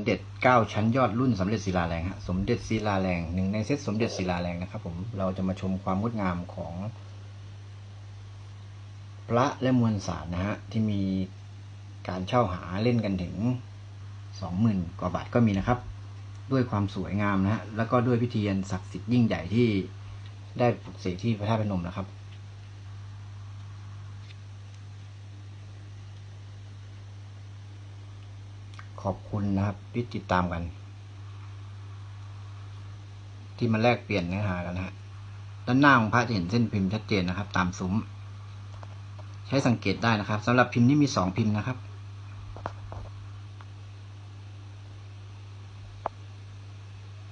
สมเด็จเก้าชั้นยอดรุ่นสมเด็จศิลาแรงฮะสมเด็จศิลาแรงหนึ่งในเซตสมเด็จศิลาแรงนะครับผมเราจะมาชมความงดงามของ พระและมวลสารนะฮะที่มีการเช่าหาเล่นกันถึงสองหมื่นกว่าบาทก็มีนะครับ ด้วยความสวยงามนะฮะแล้วก็ด้วยพิธีนศักดิ์สิทธิ์ยิ่งใหญ่ที่ได้ปลุกเสกที่พระธาตุพนมนะครับ ขอบคุณนะครับที่ติดตามกัน ที่มาแลกเปลี่ยนเนื้อหากันนะฮะด้านหน้าของพระจะเห็นเส้นพิมพ์ชัดเจนนะครับ ตามซุ้ม ใช้สังเกตได้นะครับสำหรับพิมพ์นี้มีสองพิมพ์นะครับ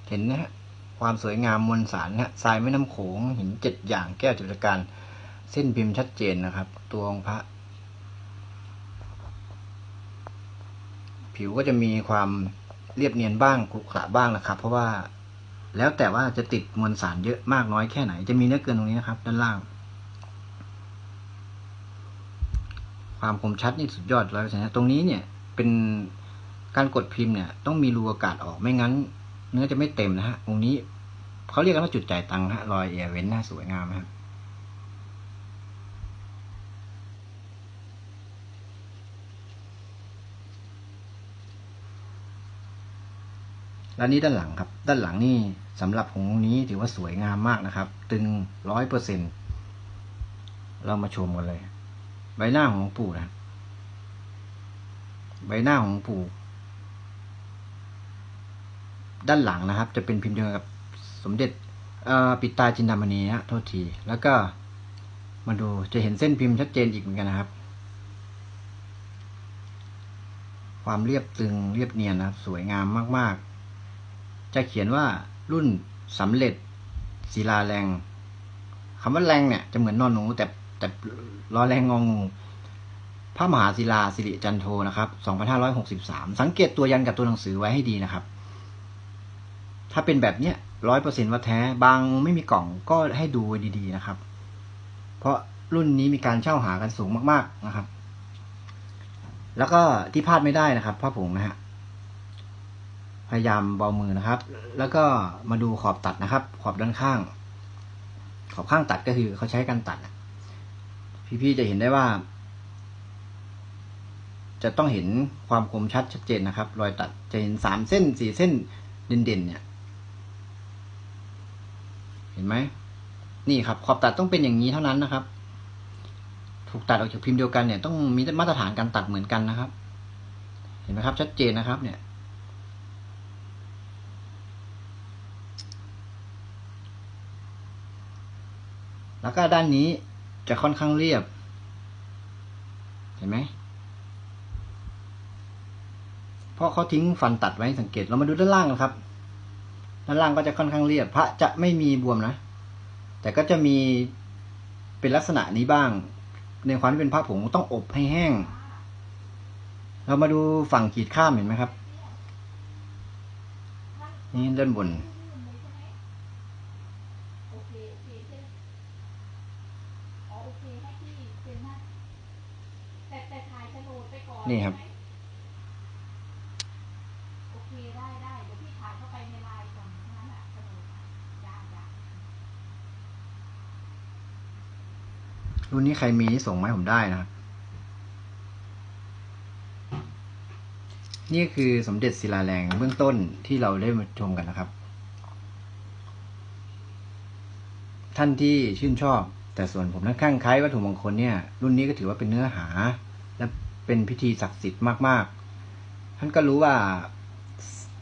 เห็นนะฮะความสวยงามมวลสารนะฮะทรายแม่น้ำโขงหินเจ็ดอย่างแก้วจิตรการ เส้นพิมพ์ชัดเจนนะครับ ตัวองค์พระ ผิวก็จะมีความเรียบเนียนบ้างขรุขระบ้างนะครับ เพราะว่าแล้วแต่ว่าจะติดมวลสารเยอะมากน้อยแค่ไหน จะมีเนื้อเกินตรงนี้นะครับ ด้านล่าง ความคมชัดนี่สุดยอดร้อยเปอร์เซ็นต์ตรงนี้เนี่ยเป็นการกดพิมพ์เนี่ยต้องมีรูอากาศออกไม่งั้น เนื้อจะไม่เต็มนะฮะตรงนี้เขาเรียกกันว่าจุดจ่ายตังค์ฮะรอยเอเวนน่าสวยงามครับ และนี้ด้านหลังครับ ด้านหลังนี่สำหรับของนี้ถือว่าสวยงามมากนะครับ ตึงร้อยเปอร์เซ็นเรามาชมกันเลย ใบหน้าของปู่นะ ใบหน้าของปู่ ด้านหลังนะครับ จะเป็นพิมพ์เดียวกับสมเด็จปิตาจินดามณีนะโทษที แล้วก็มาดูจะเห็นเส้นพิมพ์ชัดเจนอีกเหมือนกันนะครับ ความเรียบตึงเรียบเนียนนะครับ สวยงามมาก ๆ จะเขียนว่ารุ่นสำเร็จศิลาแรงคำว่าแรงเนี่ยจะเหมือนนอนหนูแต่แต่รอแรงงองู พระมหาศิลาสิริจันโทนะครับ2563 สังเกตตัวยันกับตัวหนังสือไว้ให้ดีนะครับ ถ้าเป็นแบบเนี้ยร้อยเปอร์เซ็นต์ว่าแท้บางไม่มีกล่องก็ให้ดูดีๆนะครับ เพราะรุ่นนี้มีการเช่าหากันสูงมาก ๆนะครับ แล้วก็ที่พลาดไม่ได้นะครับผ้าผงนะฮะ พยายามเบามือนะครับ แล้วก็มาดูขอบตัดนะครับ ขอบด้านข้าง ขอบข้างตัดก็คือเขาใช้กันตัด พี่ๆจะเห็นได้ว่า จะต้องเห็นความคมชัดชัดเจนนะครับ รอยตัดจะเห็นสามเส้นสี่เส้นเด่นๆเนี่ย เห็นไหมนี่ครับ ขอบตัดต้องเป็นอย่างนี้เท่านั้นนะครับ ถูกตัดออกจากพิมพ์เดียวกันเนี่ย ต้องมีมาตรฐานการตัดเหมือนกันนะครับ เห็นไหมครับ ชัดเจนนะครับ เนี่ย แล้วก็ด้านนี้จะค่อนข้างเรียบ เห็นไหมเพราะเขาทิ้งฟันตัดไว้สังเกต เรามาดูด้านล่างนะครับ ด้านล่างก็จะค่อนข้างเรียบ พระจะไม่มีบวมนะ แต่ก็จะมีเป็นลักษณะนี้บ้าง ในความที่เป็นพระผงต้องอบให้แห้ง เรามาดูฝั่งขีดข้ามเห็นไหมครับ นี่ด้านบน โอเคโอเคใช่ไหม อ๋อโอเคให้พี่เป็นหน้าแต่แต่ถ่ายโฉนดไปก่อนนี่ครับใช่ไหมโอเคได้ได้เดี๋ยวพี่ถ่ายเข้าไปในไลน์ก่อนนั่นแหละโฉนดอะได้ได้รุ่นนี้ใครมีนี่ส่งมาให้ผมได้นะครับ นี่คือสมเด็จศิลาแรงเบื้องต้นที่เราได้มาชมกันนะครับ ท่านที่ชื่นชอบ แต่ส่วนผมนั้นข้างคล้ายวัตถุมงคลเนี่ย รุ่นนี้ก็ถือว่าเป็นเนื้อหา และเป็นพิธีศักดิ์สิทธิ์มากๆ ท่านก็รู้ว่า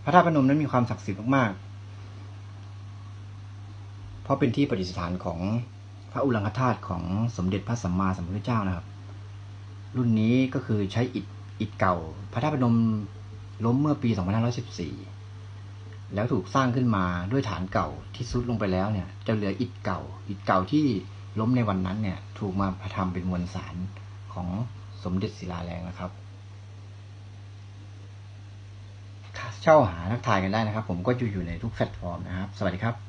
พระธาตุพนมนั้นมีความศักดิ์สิทธิ์มากๆ เพราะเป็นที่ประดิษฐานของพระอุลังคธาตุของสมเด็จพระสัมมาสัมพุทธเจ้านะครับ รุ่นนี้ก็คือใช้อิฐอิฐเก่า พระธาตุพนมล้มเมื่อปี 2514 แล้วถูกสร้างขึ้นมาด้วยฐานเก่าที่ซุดลงไปแล้วเนี่ย จะเหลืออิฐเก่า อิฐเก่าที่ ล้มในวันนั้นเนี่ยถูกมาทำเป็นมวลสารของสมเด็จศิลาแรงนะครับเช่าหาทักทายกันได้นะครับ ผมก็อยู่อยู่ในทุกแพลตฟอร์มนะครับ สวัสดีครับ